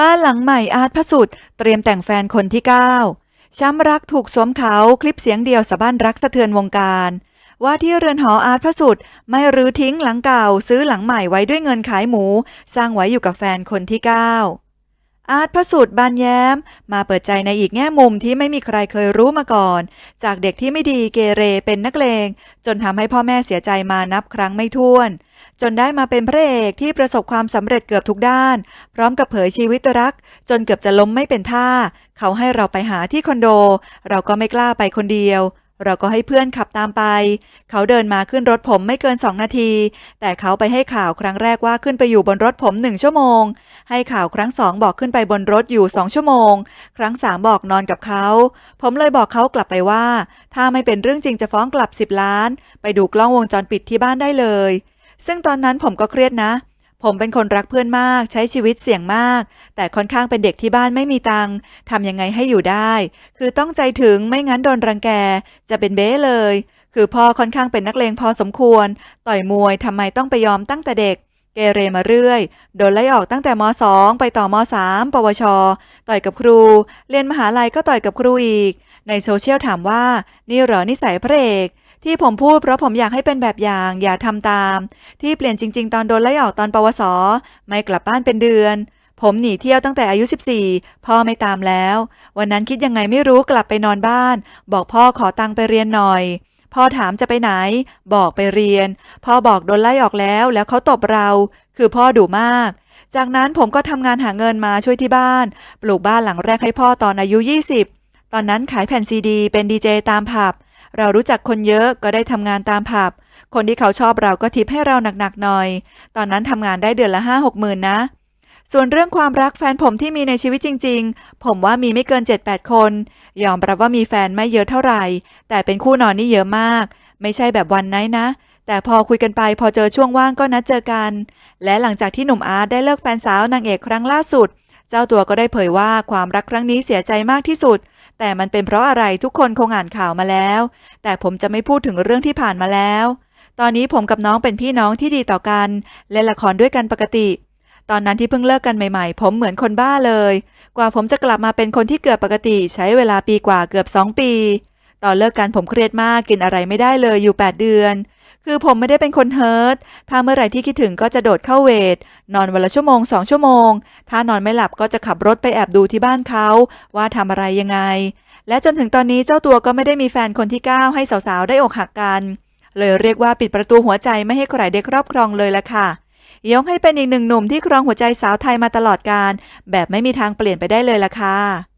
บ้านหลังใหม่อาร์ตพสุดเตรียมแต่งแฟนคนที่ 9 ช้ำรักถูกสวมเขาคลิปเสียงเดียวสะบ้านรักสะเทือนวงการ ว่าที่เรือนหออาร์ตพสุดไม่รื้อทิ้งหลังเก่า ซื้อหลังใหม่ไว้ด้วยเงินขายหมู สร้างไว้อยู่กับแฟนคนที่ 9 อาร์ตพระสุดบานแย้ม มาเปิดใจในอีกแง่มุมที่ไม่มีใครเคยรู้มาก่อน จากเด็กที่ไม่ดีเกเรเป็นนักเลง จนทำให้พ่อแม่เสียใจมานับครั้งไม่ถ้วน จนได้มาเป็นพระเอกที่ประสบความสำเร็จเกือบทุกด้าน พร้อมกับเผยชีวิตรัก จนเกือบจะล้มไม่เป็นท่า เขาให้เราไปหาที่คอนโด เราก็ไม่กล้าไปคนเดียว เราก็ให้เพื่อนขับตามไป เขาเดินมาขึ้นรถผมไม่เกินสองนาที แต่เขาไปให้ข่าวครั้งแรกว่าขึ้นไปอยู่บนรถผมหนึ่งชั่วโมง ให้ข่าวครั้งสองบอกขึ้นไปบนรถอยู่สองชั่วโมง ครั้งสามบอกนอนกับเขา ผมเลยบอกเขากลับไปว่า ถ้าไม่เป็นเรื่องจริงจะฟ้องกลับสิบล้าน ไปดูกล้องวงจรปิดที่บ้านได้เลย ซึ่งตอนนั้นผมก็เครียดนะ ผมเป็นคนรักเพื่อนมากใช้ชีวิตเสี่ยงมาก แต่ค่อนข้างเป็นเด็กที่บ้านไม่มีตังค์ทำยังไงให้อยู่ได้ คือต้องใจถึงไม่งั้นโดนรังแก จะเป็นเบ้เลย คือพ่อค่อนข้างเป็นนักเลงพอสมควร ต่อยมวยทำไมต้องไปยอมตั้งแต่เด็ก เกเรมาเรื่อย โดนไล่ออกตั้งแต่ม .2 ไปต่อม .3 ปวช ต่อยกับครู เรียนมหาลัยก็ต่อยกับครูอีก ในโซเชียลถามว่า นี่เหรอนิสัยพระเอก ที่ผมพูดเพราะผมอยากให้เป็นแบบอย่าง อย่าทำตาม ที่เปลี่ยนจริง ๆ ตอนโดนไล่ออกตอนปวส ไม่กลับบ้านเป็นเดือน ผมหนีเที่ยวตั้งแต่อายุ 14 พ่อไม่ตามแล้ว วันนั้นคิดยังไงไม่รู้กลับไปนอนบ้าน บอกพ่อขอตังค์ไปเรียนหน่อย พ่อถามจะไปไหน บอกไปเรียน พ่อบอกโดนไล่ออกแล้ว แล้วเขาตบเรา คือพ่อดุมากจากนั้นผมก็ทำงานหาเงินมาช่วยที่บ้าน ปลูกบ้านหลังแรกให้พ่อตอนอายุ 20 ตอนนั้นขายแผ่นซีดี เป็นดีเจตามผับ เรารู้จักคนเยอะก็ได้ทำงานตามผับ คนที่เขาชอบเราก็ทิปให้เราหนักๆหน่อย ตอนนั้นทำงานได้เดือนละห้าหกหมื่นนะ ส่วนเรื่องความรักแฟนผมที่มีในชีวิตจริง ๆ ผมว่ามีไม่เกิน 7-8 คน ยอมรับว่ามีแฟนไม่เยอะเท่าไหร่ แต่เป็นคู่นอนนี่เยอะมาก ไม่ใช่แบบวันไนนะ แต่พอคุยกันไปพอเจอช่วงว่างก็นัดเจอกัน และหลังจากที่หนุ่มอาร์ตได้เลิกแฟนสาวนางเอกครั้งล่าสุด เจ้าตัวก็ได้เผยว่าความรักครั้งนี้เสียใจมากที่สุด แต่มันเป็นเพราะอะไรทุกคนคงอ่านข่าวมาแล้ว แต่ผมจะไม่พูดถึงเรื่องที่ผ่านมาแล้ว ตอนนี้ผมกับน้องเป็นพี่น้องที่ดีต่อกัน เล่นละครด้วยกันปกติ ตอนนั้นที่เพิ่งเลิกกันใหม่ๆ ผมเหมือนคนบ้าเลย กว่าผมจะกลับมาเป็นคนที่เกือบปกติ ใช้เวลาปีกว่าเกือบ 2 ปี ตอนเลิกกันผมเครียดมากกินอะไรไม่ได้เลยอยู่ 8 เดือน คือผมไม่ได้เป็นคนเฮิร์ตถ้าเมื่อไหร่ที่คิดถึงก็จะโดดเข้าเวท นอนวันละชั่วโมงสองชั่วโมง ถ้านอนไม่หลับก็จะขับรถไปแอบดูที่บ้านเขาว่าทำอะไรยังไง และจนถึงตอนนี้เจ้าตัวก็ไม่ได้มีแฟนคนที่ 9 ให้สาวๆ ได้อกหักกัน เลยเรียกว่าปิดประตูหัวใจไม่ให้ใครได้ครอบครองเลยละค่ะยกให้เป็นอีกหนึ่งหนุ่มที่ครองหัวใจสาวไทยมาตลอดการ แบบไม่มีทางเปลี่ยนไปได้เลยล่ะค่ะ